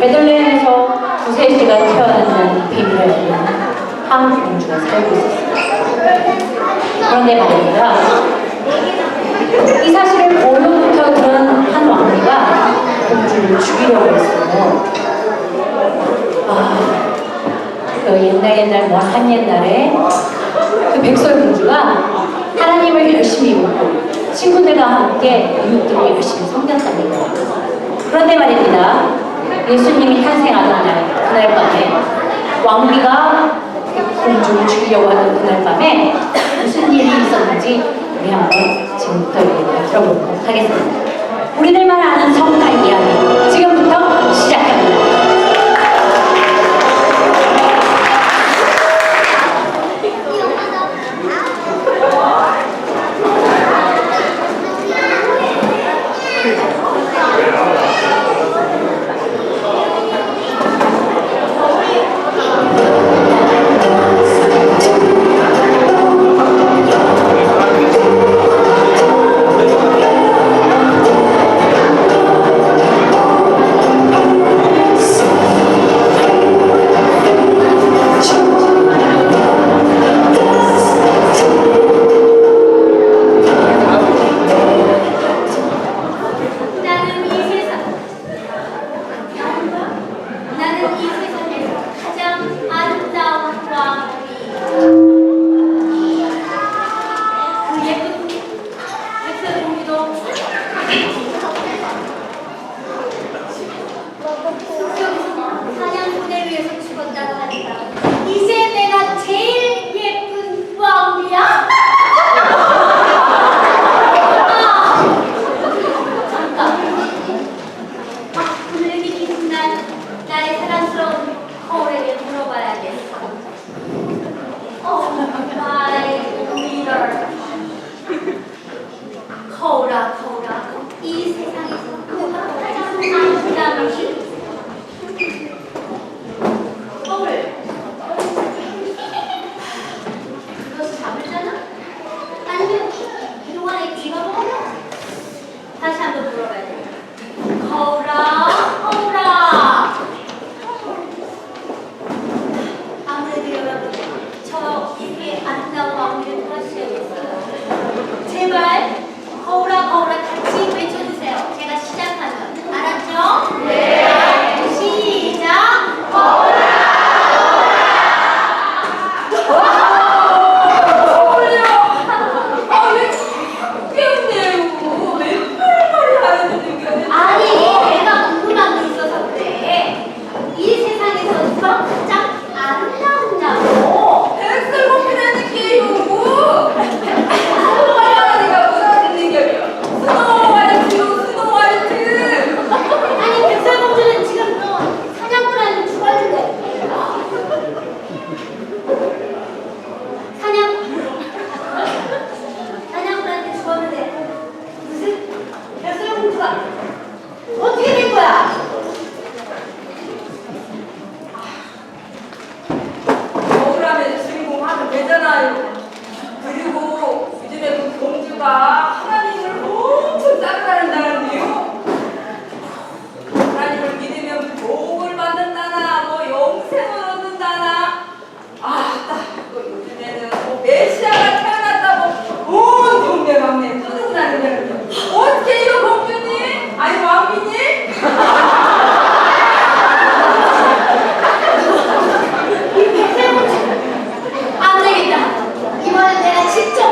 베들레헴에서 두세 시간 태어났는 비밀에는 한 공주가 살고 있었습니다. 그런데 말입니다. 이 사실을 언론부터 들은 한 왕비가 공주를 죽이려고 했어요. 아, 그 옛날 옛날 뭐 한 옛날에 그 백설 공주가 하나님을 열심히 믿고 친구들과 함께 이웃들을 열심히 섬겼답니다. 그런데 말입니다. 예수님이 탄생하던 날, 그날 밤에 왕비가 공주를 죽이려고 하는 그날 밤에 무슨 일이 있었는지 우리 한번 지금부터 얘기 들어보도록 하겠습니다. 우리들만 아는 성탄 이야기 지금부터 시작.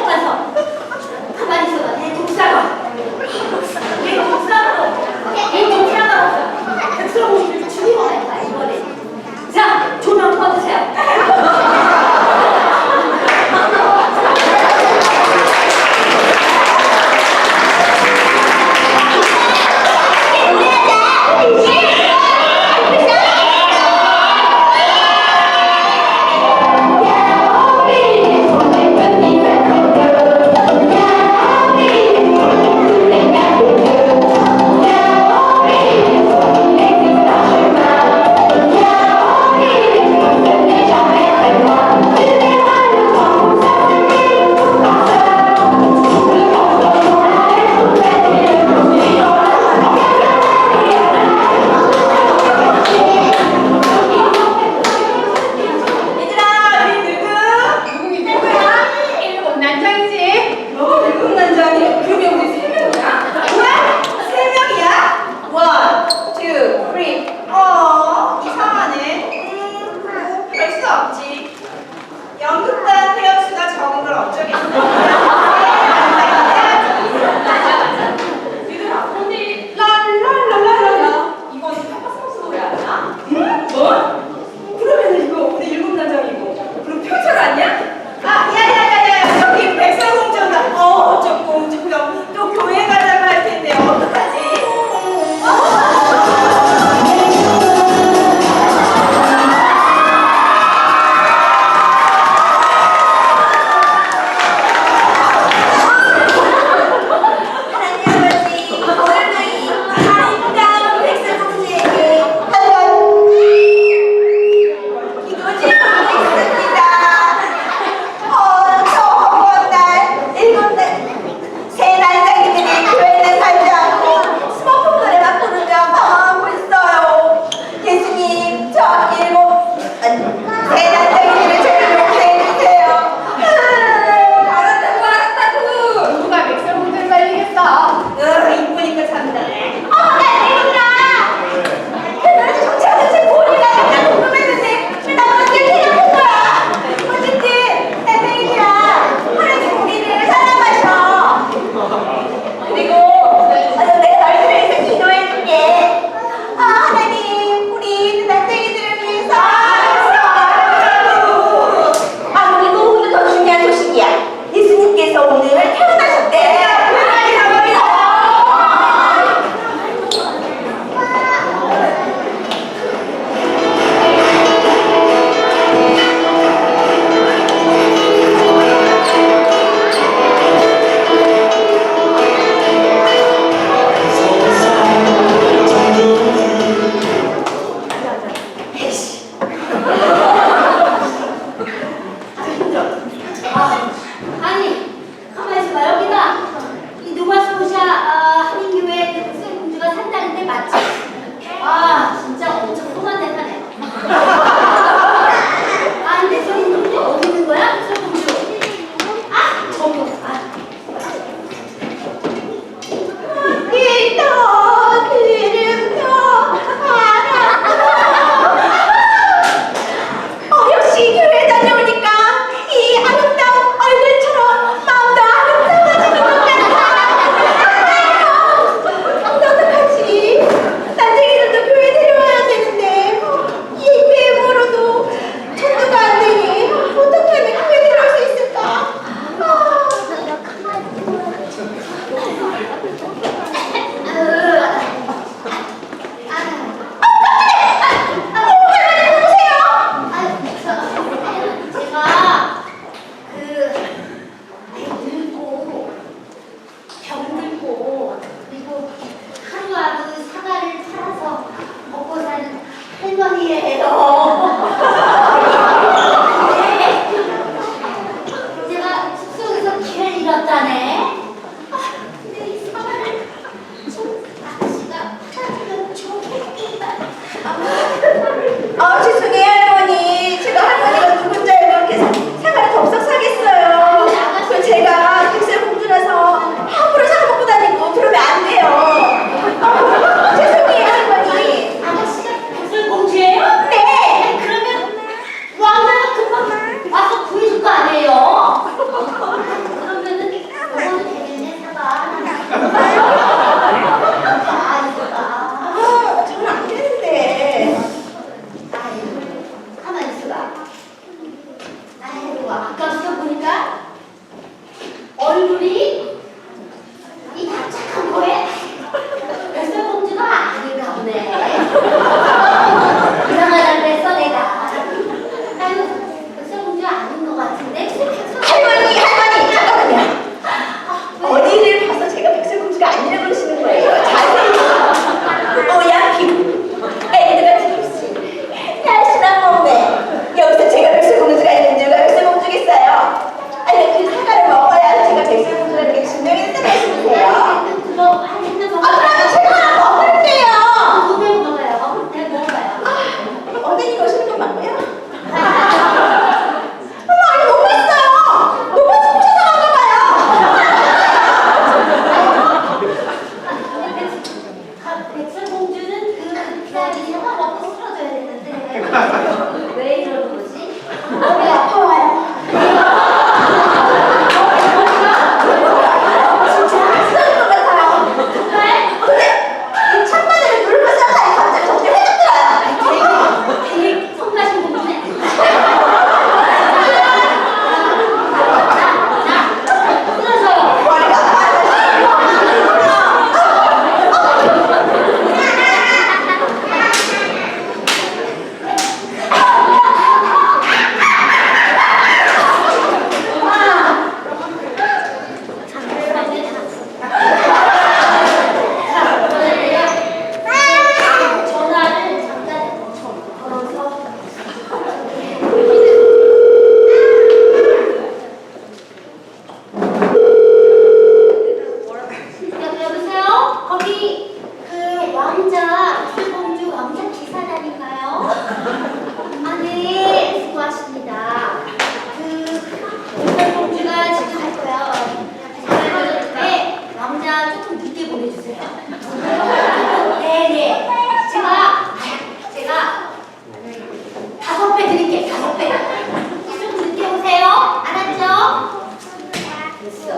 pasó?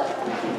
Thank you.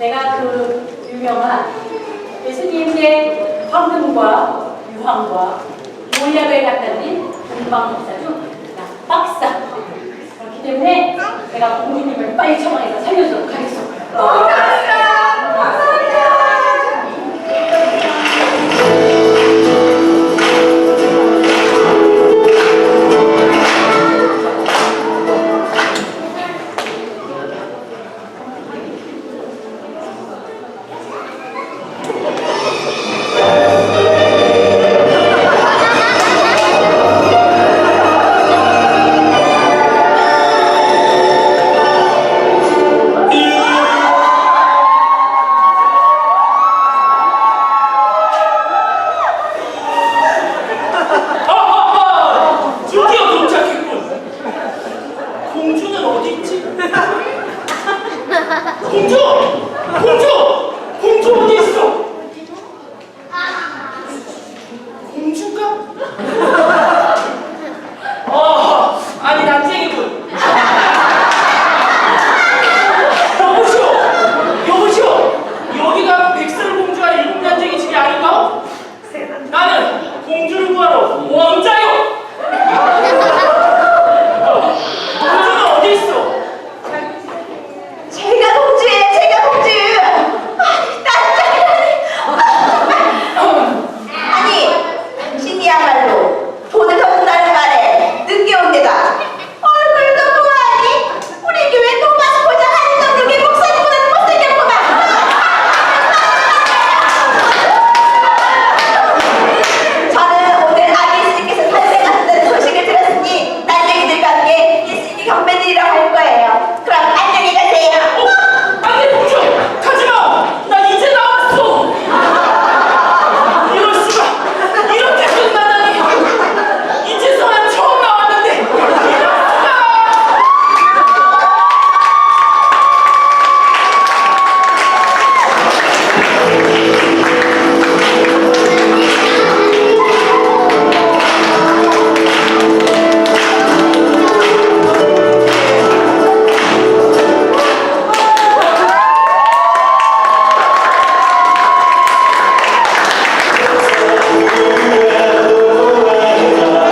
내가 그 유명한 예수님의 황금과 유황과 모약을 갖다 드린 동방 목사 중 박사. 그렇기 때문에 내가 공주님을 빨리 처방해서 살려주도록 하겠습니다.